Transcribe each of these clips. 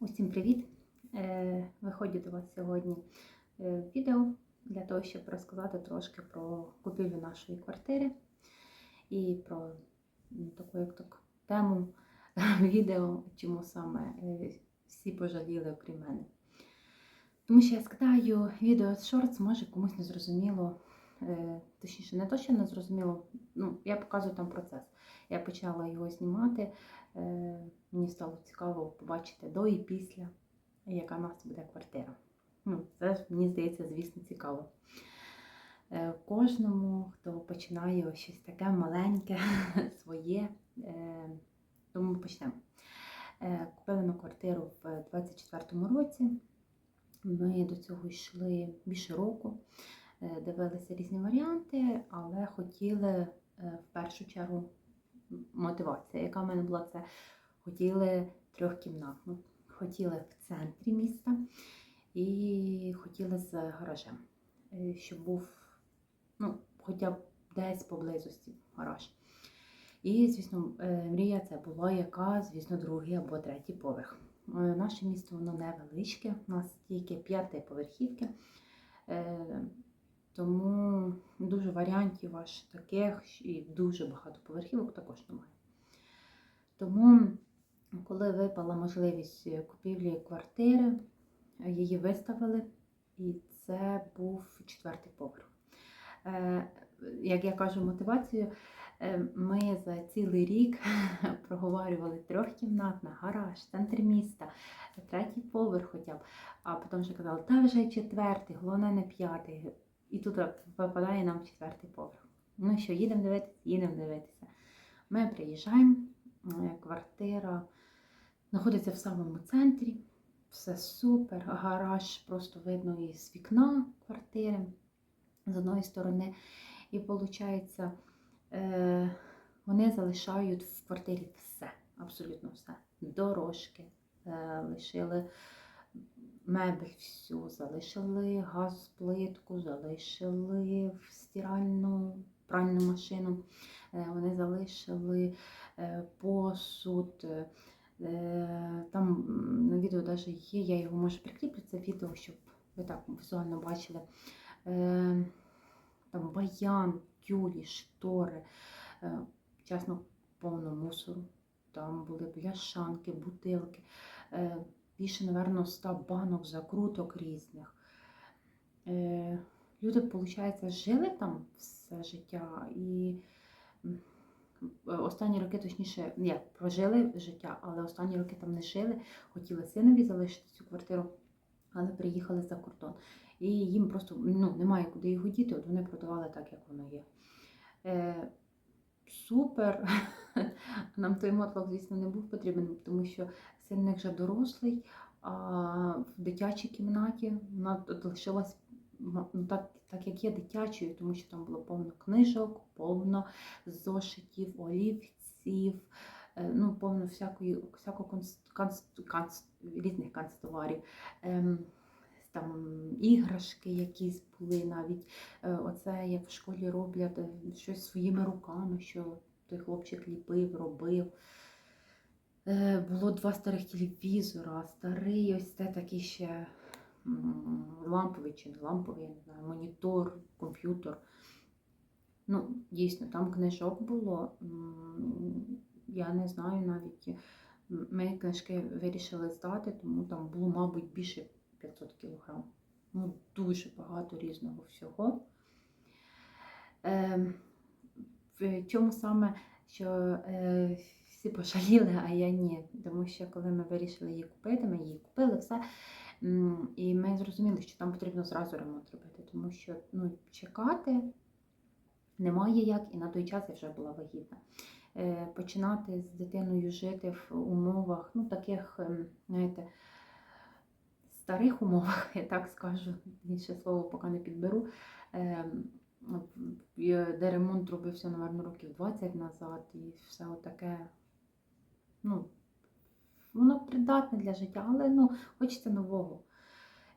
Усім привіт! Е, Виходжу до вас сьогодні е, відео для того, щоб розказати трошки про купівлю нашої квартири і про таку як так тему відео, чому саме е, всі пожаліли, окрім мене. Тому що я скидаю відео з шортс, може комусь не зрозуміло, точніше, не то, що не зрозуміло, ну, я показую там процес. Я почала його знімати. Е, Мені стало цікаво побачити до і після, яка в нас буде квартира. Ну, Це мені здається, звісно, цікаво. Е, Кожному, хто починає щось таке маленьке, своє, е, тому ми почнемо. Е, Купили ми квартиру в 24-му році. Ми до цього йшли більше року, е, дивилися різні варіанти, але хотіли е, в першу чергу мотивація, яка в мене була, це хотіли трьохкімнатну, хотіли в центрі міста і хотіли з гаражем, е, щоб був ну, хоча б десь поблизості гараж. І, звісно, е, мрія це була яка, звісно, другий або третій поверх. Е, Наше місто воно невеличке, у нас тільки п'ятиповерхівки. Е, Тому дуже варіантів аж таких і дуже багато поверхівок також немає. Тому, коли випала можливість купівлі квартири, її виставили, і це був четвертий поверх. Е, Як я кажу, мотивацію, е, ми за цілий рік проговорювали трьохкімнатна, гараж, центр міста, третій поверх хоча б, а потім вже казали, та вже четвертий, головне не п'ятий. І тут випадає нам четвертий поверх. Ну що, їдемо дивитися, їдемо дивитися. Ми приїжджаємо, квартира знаходиться в самому центрі, все супер, гараж просто видно із вікна квартири з одної сторони. І виходить, е, вони залишають в квартирі все, абсолютно все. Дорожки, е, лишили мебель всю, залишили газ, плитку, залишили стиральну пральну машину, е, вони залишили е, посуд. е, Там на відео навіть є, я його можу прикріплю, це відео, щоб ви так візуально бачили. Там баян, тюлі, штори, чесно, повно мусору. Там були бляшанки, бутилки. Е, більше, напевно, 100 банок, закруток різних. Е, Люди, виходить, жили там все життя і останні роки, точніше, ні, прожили життя, але останні роки там не жили, хотіли синові залишити цю квартиру, але приїхали за кордон. І їм просто ну, немає куди його діти, от вони продавали так, як воно є. Супер. Нам той мотлох, звісно, не був потрібен, тому що син вже дорослий, а в дитячій кімнаті вона лишилась ну, так, так, як є дитячою, тому що там було повно книжок, повно зошитів, олівців, е, ну, повно всякої, всякого конс, конс, конс, різних канцтоварів. Ем, там іграшки якісь були навіть. Е, Оце як в школі роблять е, щось своїми руками, що той хлопчик ліпив, робив. Е, Було два старих телевізора, старий ось це такий ще ламповий чи не ламповий, не знаю, монітор, комп'ютер. Ну, дійсно, там книжок було. Я не знаю навіть. Ми книжки вирішили здати, тому там було, мабуть, більше 500 кг. Ну, дуже багато різного всього. Е, в чому саме, що е, всі пожаліли, а я ні. Тому що коли ми вирішили її купити, ми її купили все. І ми зрозуміли, що там потрібно зразу ремонт робити, тому що ну, чекати немає як, і на той час я вже була вагітна. Е, Починати з дитиною жити в умовах, ну, таких, ем, знаєте, старих умовах, я так скажу, інше слово поки не підберу. Ем, Де ремонт робився, напевно, років 20 назад, і все таке, ну, воно придатне для життя, але ну, хочеться нового.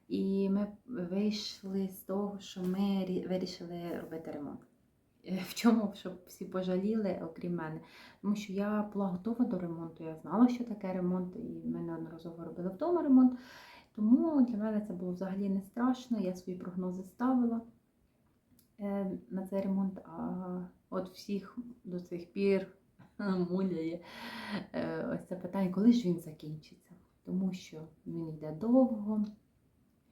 І ми вийшли з того, що ми вирішили робити ремонт. е, в чому, щоб всі пожаліли, окрім мене. Тому що я була готова до ремонту, я знала, що таке ремонт, і ми неодноразово робили вдома ремонт. Тому для мене це було взагалі не страшно. Я свої прогнози ставила е, на цей ремонт. А от всіх до цих пір муляє е, ось це питання, коли ж він закінчиться. Тому що він йде довго,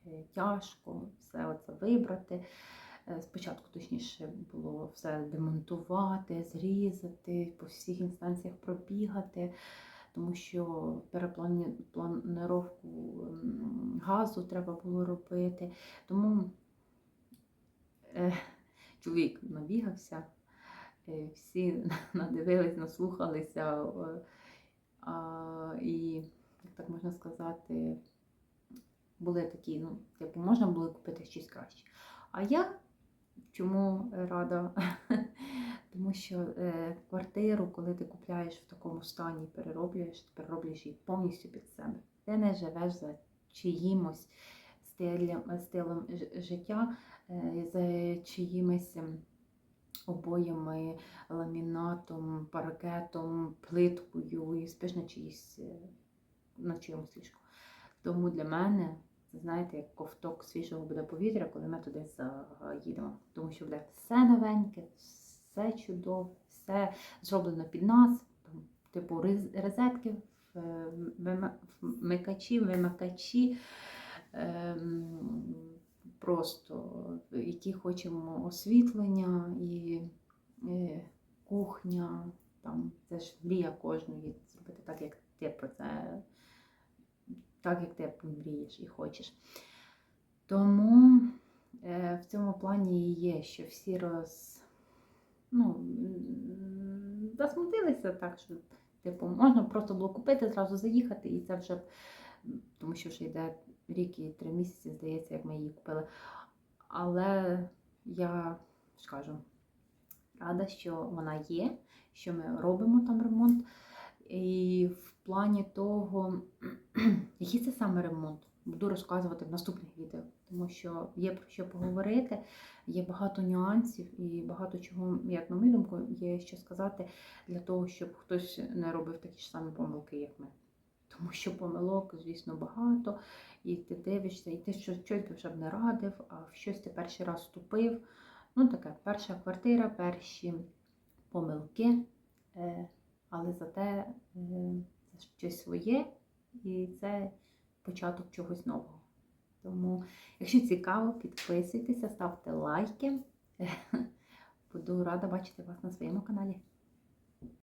е, тяжко все це вибрати. Спочатку, точніше, було все демонтувати, зрізати, по всіх інстанціях пробігати, тому що перепланировку газу треба було робити. Тому е, чоловік набігався, е, всі надивились, наслухалися. е, а, і, як так можна сказати, були такі, ну, типу, можна було купити щось краще. А я чому рада? Тому що е, квартиру, коли ти купляєш в такому стані, перероблюєш, ти перероблюєш її повністю під себе. Ти не живеш за чиїмось стилем, стилем життя, е, за чиїмось ем, обоями, ламінатом, паркетом, плиткою і спиш на чиїсь е, на чиємусь ліжку. Тому для мене знаєте, як ковток свіжого буде повітря, коли ми туди заїдемо. Тому що буде все новеньке, все чудове, все зроблено під нас, типу розетки, вмикачі, вимикачі. ем, Просто які хочемо освітлення і е, кухня, там це ж мрія кожної зробити так, як ти про це так, як ти мрієш і хочеш. Тому е, в цьому плані і є, що всі роз, ну, засмутилися так, що типу, можна просто було купити, зразу заїхати, і це вже, тому що вже йде рік і три місяці, здається, як ми її купили. Але я ж кажу, рада, що вона є, що ми робимо там ремонт. І в плані того, який це саме ремонт, буду розказувати в наступних відео, тому що є про що поговорити, є багато нюансів і багато чого, як на мою думку, є що сказати для того, щоб хтось не робив такі ж самі помилки, як ми. Тому що помилок, звісно, багато, і ти дивишся, і ти щось, би вже б не радив, а в щось ти перший раз вступив. Ну, таке, перша квартира, перші помилки. Е, але зате е, щось своє і це початок чогось нового. Тому, якщо цікаво, підписуйтеся, ставте лайки. Буду рада бачити вас на своєму каналі.